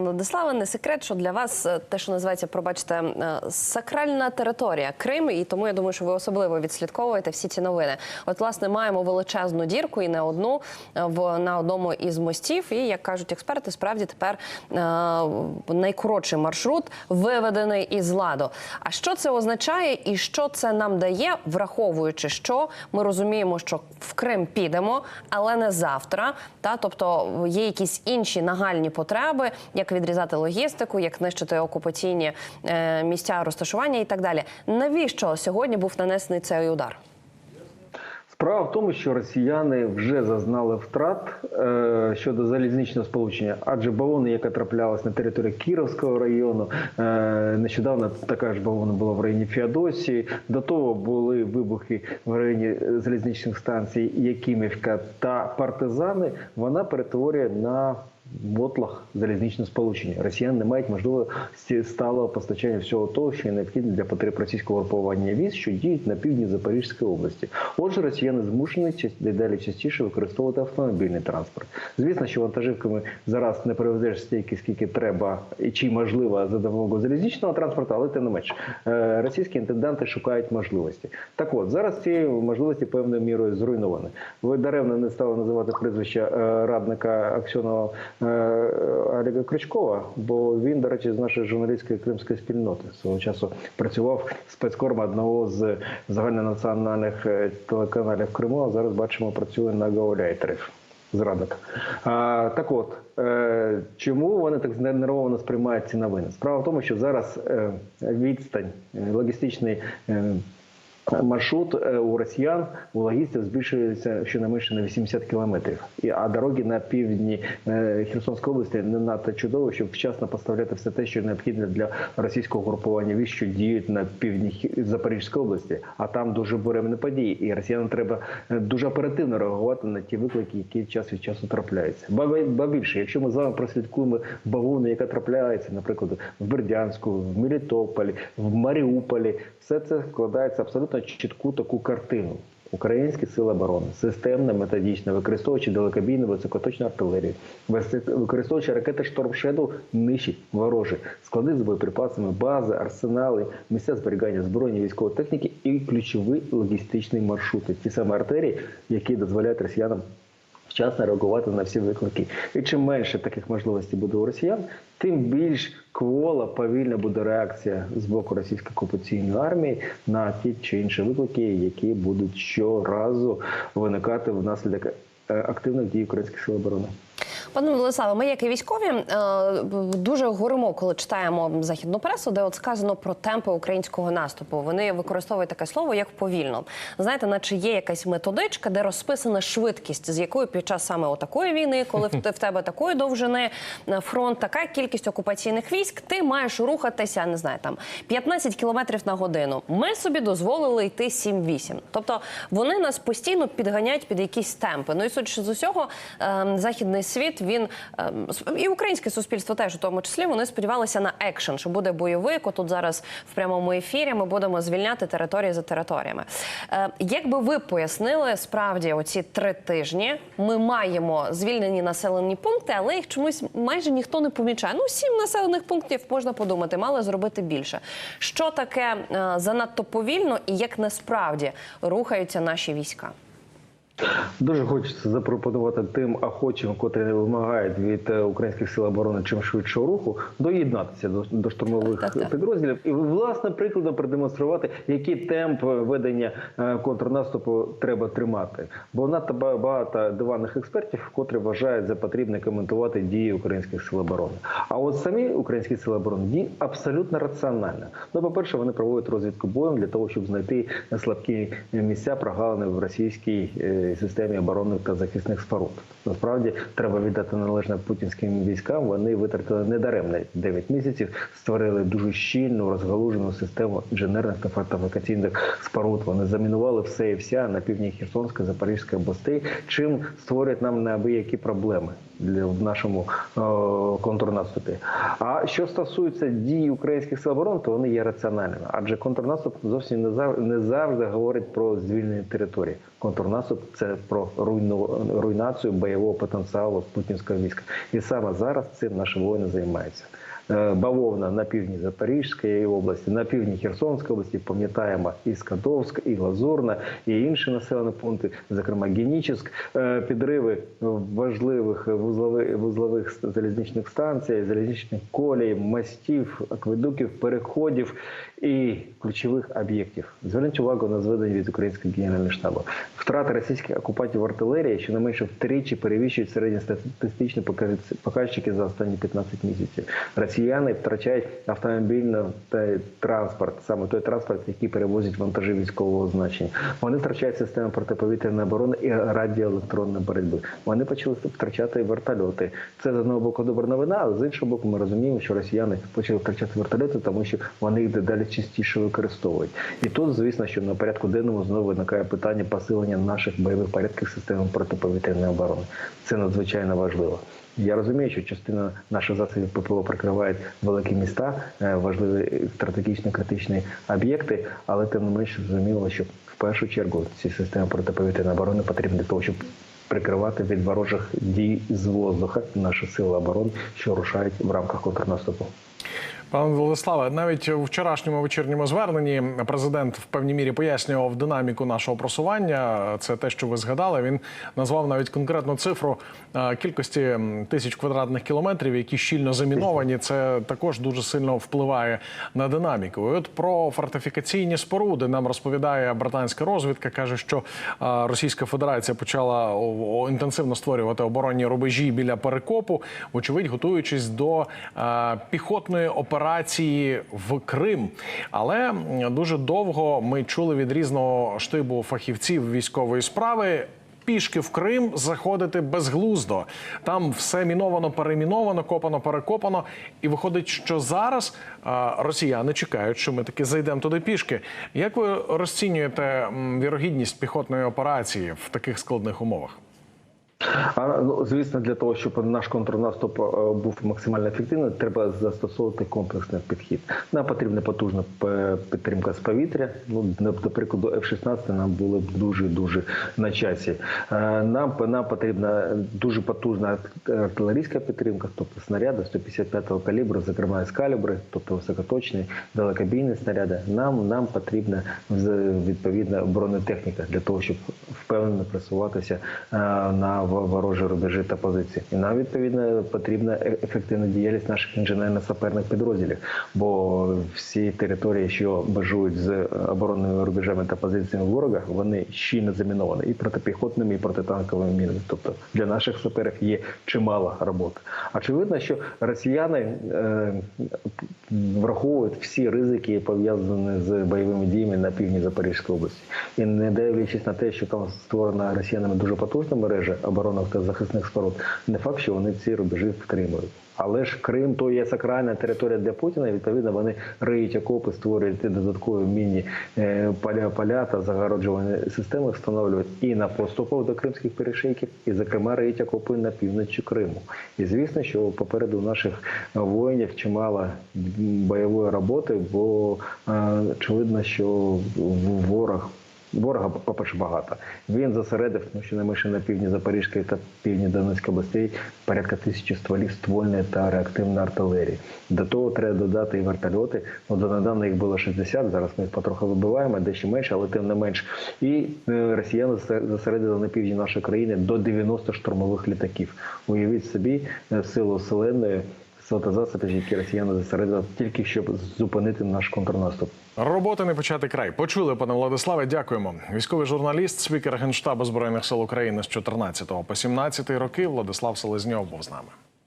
Владислава, не секрет, що для вас е, те, що називається, пробачте, е, сакральна територія Крим, і тому я думаю, що ви особливо відслідковуєте всі ці новини. От, власне, маємо величезну дірку і не одну е, в на одному із мостів. І як кажуть експерти, справді тепер е, найкоротший маршрут виведений із ладу. А що це означає, і що це нам дає, враховуючи, що ми розуміємо, що в Крим підемо, але не завтра. Та тобто є якісь інші нагальні потреби, як відрізати логістику, як нищити окупаційні е, місця розташування і так далі. Навіщо сьогодні був нанесений цей удар? Справа в тому, що росіяни вже зазнали втрат е, щодо залізничного сполучення, адже бавовна, яка траплялась на території Кіровського району, е, нещодавно така ж бавовна була в районі Феодосії. До того були вибухи в районі е, залізничних станцій Якимівка та партизани. Вона перетворює на Ботлах залізничне сполучення. Росіяни не мають можливості сталого постачання всього того, що є необхідно для потреб російського групування військ, що діють на півдні Запорізької області. Отже, росіяни змушені дедалі частіше використовувати автомобільний транспорт. Звісно, що вантажівками зараз не перевезеш стільки, скільки треба і чи можливо за допомогою залізничного транспорту, але тим не менш Е, російські інтенданти шукають можливості. Так от зараз ці можливості певною мірою зруйновані. Ви даремно не стали називати прізвища е, радника Аксьонова Олега Крючкова, бо він, до речі, з нашої журналістської кримської спільноти свого часу працював спецкором одного з загальнонаціональних е, телеканалів Криму. А зараз бачимо, працює на гауляйтерів. Зрадок. А, так от, е, чому вони так знервовано сприймають ці новини? Справа в тому, що зараз е, відстань, е, логістичний е, маршрут е, у росіян, у логістів збільшується щонайменше на 80 кілометрів. І, а дороги на півдні е, Херсонської області не надто чудово, щоб вчасно поставляти все те, що необхідне для російського групування військ, що діють на півдні Запорізької області. А там дуже буремні події. І росіянам треба е, дуже оперативно реагувати на ті виклики, які час від часу трапляються. Ба, більше, якщо ми з вами прослідкуємо бавовну, яка трапляється, наприклад, в Бердянську, в Мелітополі, в Маріуполі, все це складається абсолютно чітку таку картину. Українські сили оборони системно, методично, використовуючи далекобійну високоточну артилерію, використовуючи ракети «Шторм Шедоу», нищить ворожі. Склади з боєприпасами, бази, арсенали, місця зберігання збройної військової техніки і ключові логістичні маршрути, ті самі артерії, які дозволяють росіянам вчасно реагувати на всі виклики. І чим менше таких можливостей буде у росіян, тим більш квола повільна буде реакція з боку російської окупаційної армії на ті чи інші виклики, які будуть щоразу виникати внаслідок е, активних дій українських сил оборони. Пане Владиславе, ми, як і військові, е, дуже горимо, коли читаємо західну пресу, де от сказано про темпи українського наступу. Вони використовують таке слово як повільно. Знаєте, наче є якась методичка, де розписана швидкість, з якою під час саме отакої війни, коли в тебе такої довжини е, фронт, така кількість окупаційних військ, ти маєш рухатися, не знаю, там 15 кілометрів на годину. Ми собі дозволили йти 7-8. Тобто вони нас постійно підганяють під якісь темпи. Ну і судячи з усього, е, західний світ він е, і українське суспільство теж у тому числі вони сподівалися на екшен, що буде бойовик. Отут зараз в прямому ефірі ми будемо звільняти території за територіями. Е, Як би ви пояснили справді оці три тижні, ми маємо звільнені населені пункти, але їх чомусь майже ніхто не помічає. Ну, сім населених пунктів можна подумати, мали зробити більше. Що таке е, занадто повільно і як насправді рухаються наші війська? Дуже хочеться запропонувати тим охочим, котрі не вимагають від е, українських сил оборони чим швидшого руху, доєднатися до, до штурмових Так-так. підрозділів і власне прикладом продемонструвати, який темп ведення е, контрнаступу треба тримати. Бо надто багато диванних експертів, котрі вважають за потрібне коментувати дії українських сил оборони. А от самі українські сили оборони діють абсолютно раціонально. Ну, по-перше, вони проводять розвідку боєм для того, щоб знайти слабкі місця, прогалини в російській е, системі оборонних та захисних споруд. Насправді треба віддати належне путінським військам. Вони витратили недаремно 9 місяців, створили дуже щільну розгалужену систему інженерних та фортифікаційних споруд. Вони замінували все і вся на півдні Херсонської, Запорізької областей, чим створюють нам неабиякі проблеми. для в нашому е, контрнаступі. А що стосується дій українських сил оборони, то вони є раціональними, адже контрнаступ зовсім не завжди говорить про звільнення території. Контрнаступ це про руйну, руйнацію бойового потенціалу путінського війська, і саме зараз цим наші воїни займаються. Е, Бавовна на півдні Запорізької області, на півдні Херсонської області, пам'ятаємо і Скадовськ, і Лазурна, і інші населені пункти, зокрема Генічеськ, Е, підриви важливих вузлових, вузлових залізничних станцій, залізничних колій, мостів, акведуків, переходів і ключових об'єктів. Зверніть увагу на зведення від українського генерального штабу. Втрати російських окупантів в артилерії щонайменше втричі перевищують середньостатистичні показчики за останні 15 місяців. Росіяни втрачають автомобільний транспорт, саме той транспорт, який перевозить вантажі військового значення. Вони втрачають систему протиповітряної оборони і радіоелектронної боротьби. Вони почали втрачати вертольоти. Це з одного боку добра новина, але з іншого боку, ми розуміємо, що росіяни почали втрачати вертольоти, тому що вони їх дедалі частіше використовують. І тут, звісно, що на порядку денному знову виникає питання посилення наших бойових порядків системи протиповітряної оборони. Це надзвичайно важливо. Я розумію, що частина наших засобів ППО прикривають великі міста, е, важливі стратегічні критичні об'єкти, але тим не менш зрозуміло, що в першу чергу ці системи протиповітряної оборони потрібні для того, щоб прикривати від ворожих дій з воздуха наші сили оборони, що рушають в рамках контрнаступу. Пане Владиславе, навіть у вчорашньому вечірньому зверненні президент в певній мірі пояснював динаміку нашого просування. Це те, що ви згадали. Він назвав навіть конкретну цифру е, кількості тисяч квадратних кілометрів, які щільно заміновані. Це також дуже сильно впливає на динаміку. І от про фортифікаційні споруди нам розповідає британська розвідка. каже, що е, Російська Федерація почала інтенсивно створювати оборонні рубежі біля перекопу, вочевидь, готуючись до е, піхотної операції в Крим. Але дуже довго ми чули від різного штибу фахівців військової справи. Пішки в Крим заходити безглуздо. Там все міновано, переміновано, копано, перекопано. І виходить, що зараз росіяни чекають, що ми таки зайдемо туди пішки. Як ви розцінюєте вірогідність піхотної операції в таких складних умовах? А ну звісно, для того, щоб наш контрнаступ е, був максимально ефективним, треба застосовувати комплексний підхід. Нам потрібна потужна підтримка з повітря. Ну до прикладу, F-16 нам було б дуже дуже на часі. Е, Нам нам потрібна дуже потужна артилерійська підтримка, тобто снаряди 155-го калібру, зокрема ескалібри, тобто високоточні далекобійні снаряди. Нам нам потрібна відповідна бронетехніка для того, щоб впевнено просуватися е, на ворожі рубежі та позиції. І нам відповідно потрібна е- ефективна діяльність наших інженерно-саперних підрозділів, бо всі території, що межують з оборонними рубежами та позиціями ворога, вони щільно заміновані і протипіхотними, і протитанковими мінами. Тобто для наших саперів є чимало роботи. Очевидно, що росіяни е, враховують всі ризики, пов'язані з бойовими діями на півдні Запорізької області, і не дивлячись на те, що там створена росіянами дуже потужна мережа оборонних та захисних споруд, не факт, що вони ці рубежі втримують. Але ж Крим то є сакральна територія для Путіна. Відповідно, вони риють окопи, створюють додаткові міні е, поля, поля та загороджувальні системи, встановлюють і на поступах до кримських перешийків, і зокрема риють окопи на півночі Криму. І звісно, що попереду наших воїнів чимало бойової роботи, бо е, очевидно, що ворог. Ворога, по-перше, багато. Він зосередив, ну, щонайменше на півдні Запорізької та півдні Донецької областей порядка тисячі стволів ствольної та реактивної артилерії. До того треба додати і вертольоти. Ну, донедавна їх було 60, зараз ми їх потроху вибиваємо, дещо менше, але тим не менш. І е, росіяни зосередили на півдні нашої країни до 90 штурмових літаків. Уявіть собі е, силу вселенної, засобів, які росіяни зосередили тільки щоб зупинити наш контрнаступ. Роботи не почати край. Почули, пане Владиславе. Дякуємо. Військовий журналіст, спікер Генштабу збройних сил України з 14 по 17 роки. Владислав Селезньов був з нами.